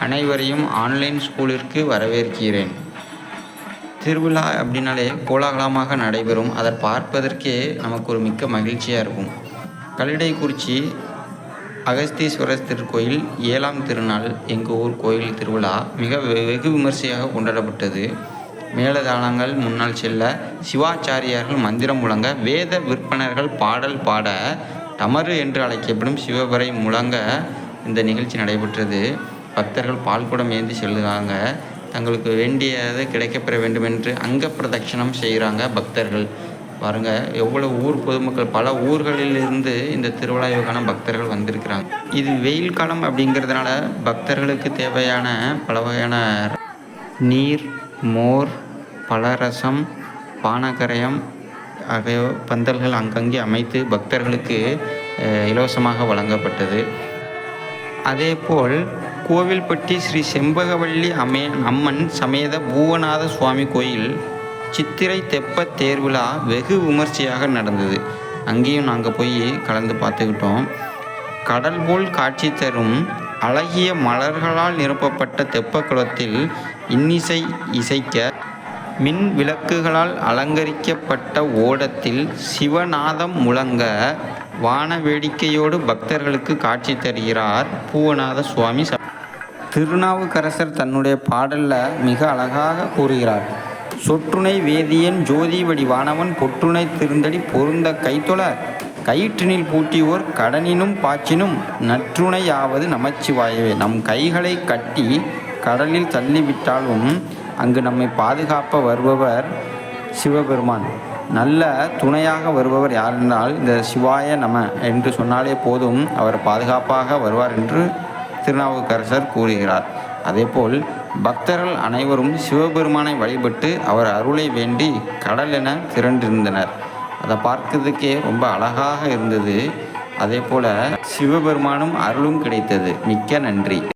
அனைவரையும் ஆன்லைன் ஸ்கூலிற்கு வரவேற்கிறேன். திருவிழா அப்படின்னாலே கோலாகலமாக நடைபெறும். அதை பார்ப்பதற்கே நமக்கு ஒரு மிக்க மகிழ்ச்சியாக இருக்கும். கல்லிடைக்குறிச்சி அகஸ்தீஸ்வரர் திருக்கோயில் ஏழாம் திருநாள் எங்கள் ஊர் கோயில் திருவிழா மிக வெ- வெகு விமர்சையாக கொண்டாடப்பட்டது. மேலதாளங்கள் முன்னால் செல்ல சிவாச்சாரியார்கள் மந்திரம் முழங்க வேத விற்பனர்கள் பாடல் பாட தமறு என்று அழைக்கப்படும் சிவபரை முழங்க இந்த நிகழ்ச்சி நடைபெற்றது. பக்தர்கள் பால்குடம் ஏந்தி செல்லுறாங்க. தங்களுக்கு வேண்டியதை கிடைக்கப்பெற வேண்டும் என்று அங்க பிரதட்சணம் செய்கிறாங்க பக்தர்கள். பாருங்க எவ்வளோ ஊர் பொதுமக்கள் பல ஊர்களிலிருந்து இந்த திருவிழாவுக்கான பக்தர்கள் வந்திருக்கிறாங்க. இது வெயில் காலம் அப்படிங்கிறதுனால பக்தர்களுக்கு தேவையான பல வகையான நீர் மோர் பலரசம் பானகரையம் ஆகிய பந்தல்கள் அங்கங்கே அமைத்து பக்தர்களுக்கு இலவசமாக வழங்கப்பட்டது. அதேபோல் கோவில்பட்டி ஸ்ரீ செம்பகவள்ளி அமே அம்மன் சமேத பூவநாத சுவாமி கோயில் சித்திரை தெப்ப தேர்விழா வெகு விமர்சையாக நடந்தது. அங்கேயும் நாங்கள் போய் கலந்து பார்த்துக்கிட்டோம். கடல் போல் காட்சி தரும் அழகிய மலர்களால் நிரப்பப்பட்ட தெப்ப குளத்தில் இன்னிசை இசைக்க மின் விளக்குகளால் அலங்கரிக்கப்பட்ட ஓடத்தில் சிவநாதம் முழங்க வான வேடிக்கையோடு பக்தர்களுக்கு காட்சி தருகிறார் பூவநாத சுவாமி திருநாவுக்கரசர் தன்னுடைய பாடல்ல மிக அழகாக கூறுகிறார். சொற்றுணை வேதியன் ஜோதி வடிவானவன் பொற்றுணை திருந்தடி பொருந்த கைத்தொழ கயிற்றினில் பூட்டியோர் கடனினும் பாச்சினும் நற்றுணையாவது நமச்சிவாயவே. நம் கைகளை கட்டி கடலில் தள்ளிவிட்டாலும் அங்கு நம்மை பாதுகாப்ப வருபவர் சிவபெருமான். நல்ல துணையாக வருபவர் யார் என்றால் இந்த சிவாய நம. என்று சொன்னாலே போதும் அவர் பாதுகாப்பாக வருவார் என்று திருநாவுக்கரசர் கூறுகிறார். அதேபோல் பக்தர்கள் அனைவரும் சிவபெருமானை வழிபட்டு அவர் அருளை வேண்டி கடல் என திரண்டிருந்தனர். அதை பார்க்கறதுக்கே ரொம்ப அழகாக இருந்தது. அதே போல் சிவபெருமானும் அருளும் கிடைத்தது. மிக்க நன்றி.